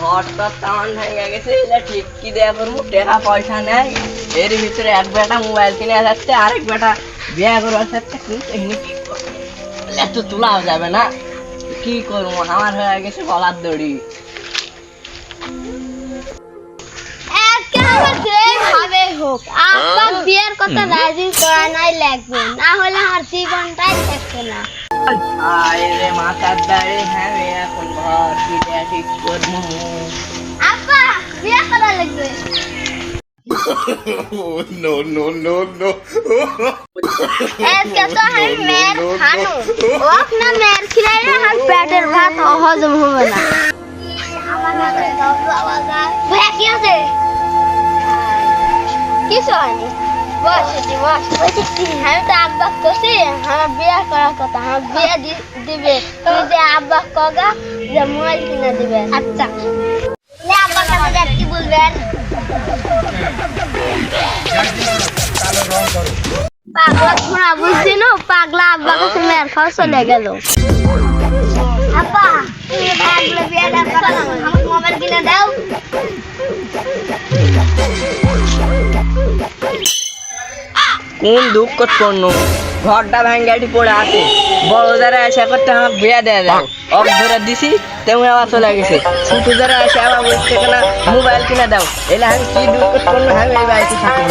ঘরটা টান ভেঙে গেছে এটা ঠিক কি দেয়া করব? টাকা পয়সা নেই। এর ভিতরে এক বেটা মোবাইল কিনে যাচ্ছে, আরেক বেটা বিয়ে করবার যাচ্ছে, কিন্তু এখানে কি করব? এত তোলাও যাবে না। কি করব? আমার হয়ে গেছে গলার দড়ি। হোক আপনার বিয়ের কথা রাজি করা নাই লাগবে, না হলে আমার জীবনটাই থাকবে না। আয় রে মাথার দাড়ি হ্যাঁ রে, এখন ঘর পিঠে ঠিক করব। আপা বিয়ে করা লাগবে। Oh, no, no, no, no. আজকে তো আমি মেয়ের খানো। ও আপনার মেয়ের খিলাইলে আমার পেটের ভাত হজম হবে না। ভাইয়া কি আছে? কিছু হয়নি। বস বস কি আমি তো আব্বাক করছি আমার বিয়ে করার কথা। আমার বিয়ে দিবে। তুমি যে আব্বাক কগা, যে মোবাইল কিনে দিবে। আচ্ছা। আব্বার কাছে কি বলবেন? পাগলা শোনা, বুঝছি পাগলা আব্বা কাছে মেয়ের খাওয়া আব্বা, তুমি পাগলা মোবাইল কিনে দাও। কোন দুঃখ পণ্য ঘরটা ভেঙ্গাটি পড়ে আছে। বড় যারা এসে করতে আমার বিয়া দেয়া যায়। অফ ধরে দিছি তেমন আবার চলে গেছে। ছোট যারা এসে আবার বলছে কেনা মোবাইল কিনে দাও। এলে আমি কি দুঃখ করতে আমি এই বাড়িতে থাকব